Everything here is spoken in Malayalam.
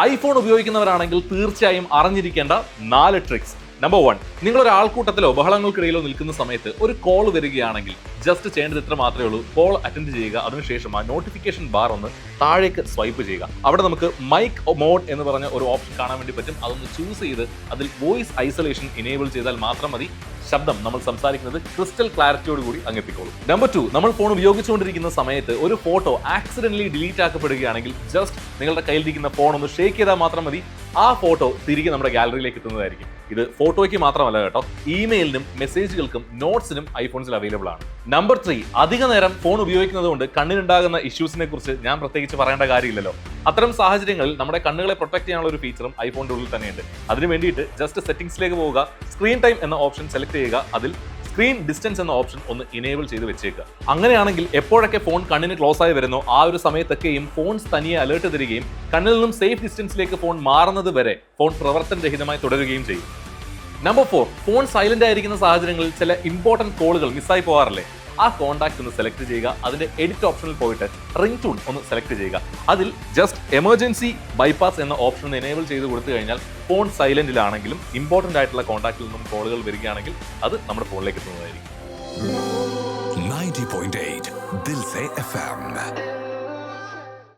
ഐഫോൺ ഉപയോഗിക്കുന്നവരാണെങ്കിൽ തീർച്ചയായും അറിഞ്ഞിരിക്കേണ്ട നാല് ട്രിക്സ് നമ്പർ വൺ നിങ്ങൾ ഒരു ആൾക്കൂട്ടത്തിലോ ബഹളങ്ങൾക്കിടയിലോ നിൽക്കുന്ന സമയത്ത് ഒരു കോൾ വരികയാണെങ്കിൽ ജസ്റ്റ് ചെയ്യേണ്ടത് ഇത്ര മാത്രമേ ഉള്ളൂ. കോൾ അറ്റൻഡ് ചെയ്യുക. അതിനുശേഷം ആ നോട്ടിഫിക്കേഷൻ ബാർ ഒന്ന് താഴേക്ക് സ്വൈപ്പ് ചെയ്യുക. അവിടെ നമുക്ക് മൈക്ക് മോഡ് എന്ന് പറഞ്ഞ ഒരു ഓപ്ഷൻ കാണാൻ വേണ്ടി പറ്റും. അതൊന്ന് ചൂസ് ചെയ്ത് അതിൽ വോയിസ് ഐസൊലേഷൻ എനേബിൾ ചെയ്താൽ മാത്രം മതി. ശബ്ദം നമ്മൾ സംസാരിക്കുന്നത് ക്രിസ്റ്റൽ ക്ലാരിറ്റിയോട് കൂടി അങ്ങെത്തിക്കോളും. നമ്പർ ടു നമ്മൾ ഫോൺ ഉപയോഗിച്ചുകൊണ്ടിരിക്കുന്ന സമയത്ത് ഒരു ഫോട്ടോ ആക്സിഡന്റലി ഡിലീറ്റ് ആക്കപ്പെടുകയാണെങ്കിൽ ജസ്റ്റ് നിങ്ങളുടെ കയ്യിലിരിക്കുന്ന ഫോൺ ഒന്ന് ഷേക്ക് ചെയ്താൽ മാത്രം മതി. ആ ഫോട്ടോ തിരികെ നമ്മുടെ ഗാലറിയിലേക്ക് എത്തുന്നതായിരിക്കും. ഇത് ഫോട്ടോയ്ക്ക് മാത്രമല്ല കേട്ടോ ഇമെയിലിനും മെസ്സേജുകൾക്കും നോട്ട്സിനും ഐഫോൺസിൽ അവൈലബിൾ ആണ്. നമ്പർ ത്രീ അധിക നേരം ഫോൺ ഉപയോഗിക്കുന്നത് കൊണ്ട് കണ്ണിനുണ്ടാകുന്ന ഇഷ്യൂസിനെ കുറിച്ച് ഞാൻ പ്രത്യേകിച്ച് പറയേണ്ട കാര്യമില്ലല്ലോ. അത്തരം സാഹചര്യങ്ങളിൽ നമ്മുടെ കണ്ണുകളെ പ്രൊട്ടക്ട് ചെയ്യാനുള്ള ഒരു ഫീച്ചറും ഐഫോണിന്റെ ഉള്ളിൽ തന്നെയുണ്ട്. അതിന് വേണ്ടിയിട്ട് ജസ്റ്റ് സെറ്റിംഗ്സിലേക്ക് പോവുക സ്ക്രീൻ ടൈം എന്ന ഓപ്ഷൻ സെലക്ട് ചെയ്യുക അതിൽ സ്ക്രീൻ ഡിസ്റ്റൻസ് എന്ന ഓപ്ഷൻ ഒന്ന് ഇനേബിൾ ചെയ്ത് വെച്ചേക്കുക. അങ്ങനെയാണെങ്കിൽ എപ്പോഴൊക്കെ ഫോൺ കണ്ണിന് ക്ലോസ് ആയി വരുന്നോ ആ ഒരു സമയത്തൊക്കെയും ഫോൺസ് തനിയെ അലേർട്ട് തരികയും കണ്ണിൽ നിന്നും സേഫ് ഡിസ്റ്റൻസിലേക്ക് ഫോൺ മാറുന്നത് വരെ ഫോൺ പ്രവർത്തനരഹിതമായി തുടരുകയും ചെയ്യും. നമ്പർ ഫോർ ഫോൺ സൈലന്റ് ആയിരിക്കുന്ന സാഹചര്യങ്ങളിൽ ചില ഇമ്പോർട്ടന്റ് കോളുകൾ മിസ്സായി പോകാറില്ലേ? ആ കോൺടാക്ട് ഒന്ന് സെലക്ട് ചെയ്യുക. അതിന്റെ എഡിറ്റ് ഓപ്ഷനിൽ പോയിട്ട് റിംഗ് ടൂൺ ഒന്ന് സെലക്ട് ചെയ്യുക. അതിൽ ജസ്റ്റ് എമർജൻസി ബൈപ്പാസ് എന്ന ഓപ്ഷൻ എനേബിൾ ചെയ്ത് കൊടുത്തു കഴിഞ്ഞാൽ ഫോൺ സൈലന്റിലാണെങ്കിലും ഇമ്പോർട്ടന്റ് ആയിട്ടുള്ള കോൺടാക്റ്റിൽ നിന്നും കോളുകൾ വരികയാണെങ്കിൽ അത് നമ്മുടെ ഫോണിലേക്ക് എത്തുന്നതായിരിക്കും. 90.8 Dil FM